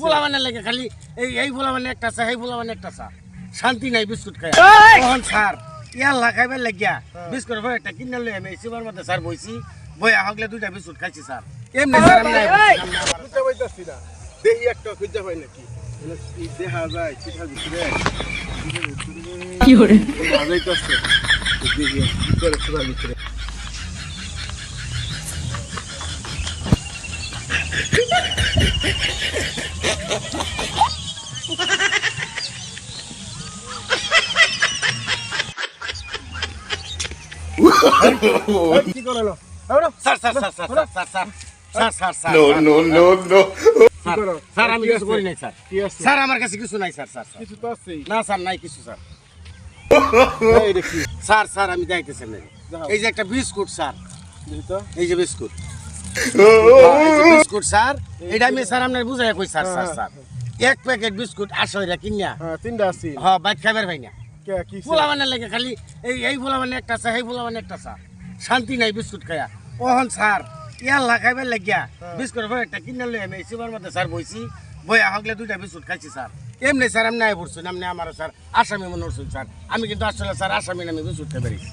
পোলা মানে লাগে খালি এই এই পোলা মানে একটা চা এই পোলা মানে একটা চা। শান্তি নাই বিস্কুট খাই তখন স্যার ইয়ার লাগাইবার লাগিয়া। বিস্কুট ভাই একটা কিনে লই আমি সিবার মধ্যে স্যার বইছি। বই আহগলে দুইটা বিস্কুট খাইছি স্যার এমনি স্যার আমি নাই পাইতাছি না। দেখি একটা খুঁজে পাই নাকি? মানে কি দেখা যায় চিঠার ভিতরে কি দেখি কি করে ভিতরে স্যার আমি আমার কাছে কিছু নাই স্যার স্যার না স্যার নাই কিছু স্যার আমি এই যে একটা বিস্কুট স্যার এই যে বিস্কুট বিস্কুট স্যার এটা আমি স্যার আপনার বুঝাই কই স্যার স্যার স্যার এক প্যাকেট বিস্কুট আশো এটা কিনিয়া হ্যাঁ তিনটা আছে হ বাইক খাবার ভাই না মানে লাগে খালি এই এই পোলা মানে একটা চা এই পোলা মানে একটা চা। শান্তি নাই বিস্কুট খায়া। ওহন সার ইয়ার লাগাইবার লাগিয়া বিস্কুট ভাই একটা কিনে লই আমি সিবার মধ্যে স্যার বইছি। বই আহগলে দুইটা বিস্কুট খাইছি স্যার। এমনি স্যার আমি নাই পড়ছি এমনি আমার স্যার আসামি মনে হচ্ছিল স্যার। আমি কিন্তু আসলে স্যার আসামি নামে বিস্কুট খাই বেরিয়েছি